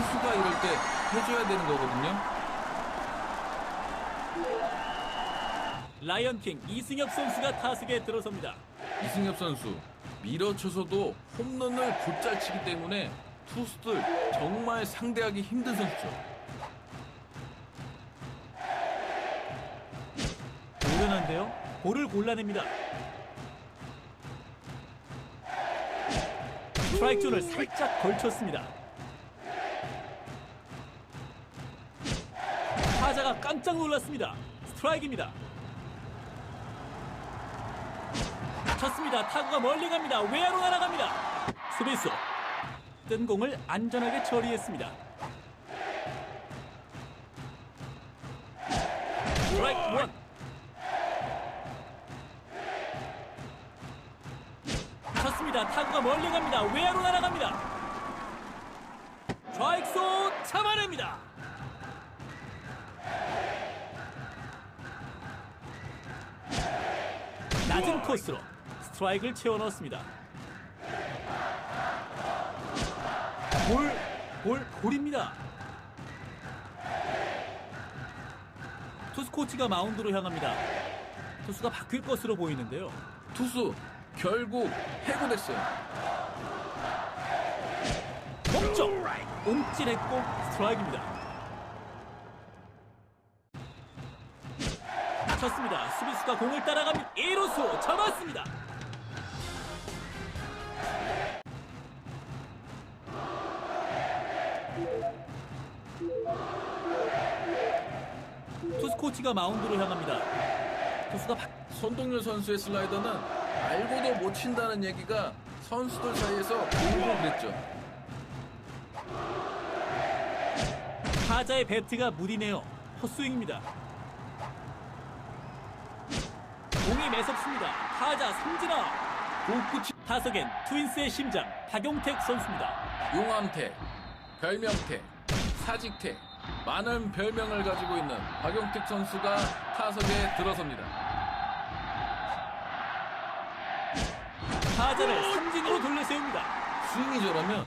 투수가 이럴 때 해줘야 되는 거거든요. 라이언킹 이승엽 선수가 타석에 들어섭니다. 이승엽 선수 밀어쳐서도 홈런을 곧잘 치기 때문에 투수들 정말 상대하기 힘든 선수죠. 노련한데요. 볼을 골라냅니다. 스트라이크 존을 살짝 걸쳤습니다. 타자가 깜짝 놀랐습니다. 스트라이크입니다. 쳤습니다. 타구가 멀리 갑니다. 외야로 날아갑니다. 수비수 뜬 공을 안전하게 처리했습니다. 스트라이크 원. 쳤습니다. 타구가 멀리 갑니다. 외야로 날아갑니다. 좌익수 잡아냅니다. 낮은 코스로 스트라이크를 채워 넣었습니다. 볼, 볼, 볼입니다. 투수 코치가 마운드로 향합니다. 투수가 바뀔 것으로 보이는데요. 투수 결국 해고됐어요. 목적 움찔했고 스트라이크입니다. 쳤습니다. 수비수가 공을 따라가면 1루수 잡았습니다. 투수 코치가 마운드로 향합니다. 투수가 바... 손동률 선수의 슬라이더는 알고도 못 친다는 얘기가 선수들 사이에서 돌고 그랬죠. 타자의 배트가 무디네요. 헛스윙입니다. 공이 매섭습니다. 타자 삼진아. 볼끝이 타석엔 트윈스의 심장 박용택 선수입니다. 용암태, 별명태, 사직태 많은 별명을 가지고 있는 박용택 선수가 타석에 들어섭니다. 타자를 삼진으로 돌려세웁니다. 스윙이 저라면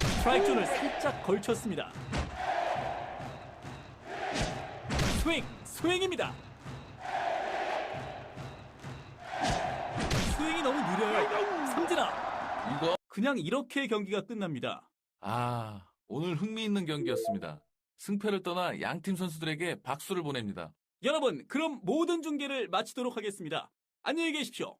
스트라이크 존을 살짝 걸쳤습니다. 스윙, 스윙입니다. 스윙이 너무 느려요. 삼진아. 이거 그냥 이렇게 경기가 끝납니다. 아 오늘 흥미있는 경기였습니다. 승패를 떠나 양팀 선수들에게 박수를 보냅니다. 여러분, 그럼 모든 중계를 마치도록 하겠습니다. 안녕히 계십시오.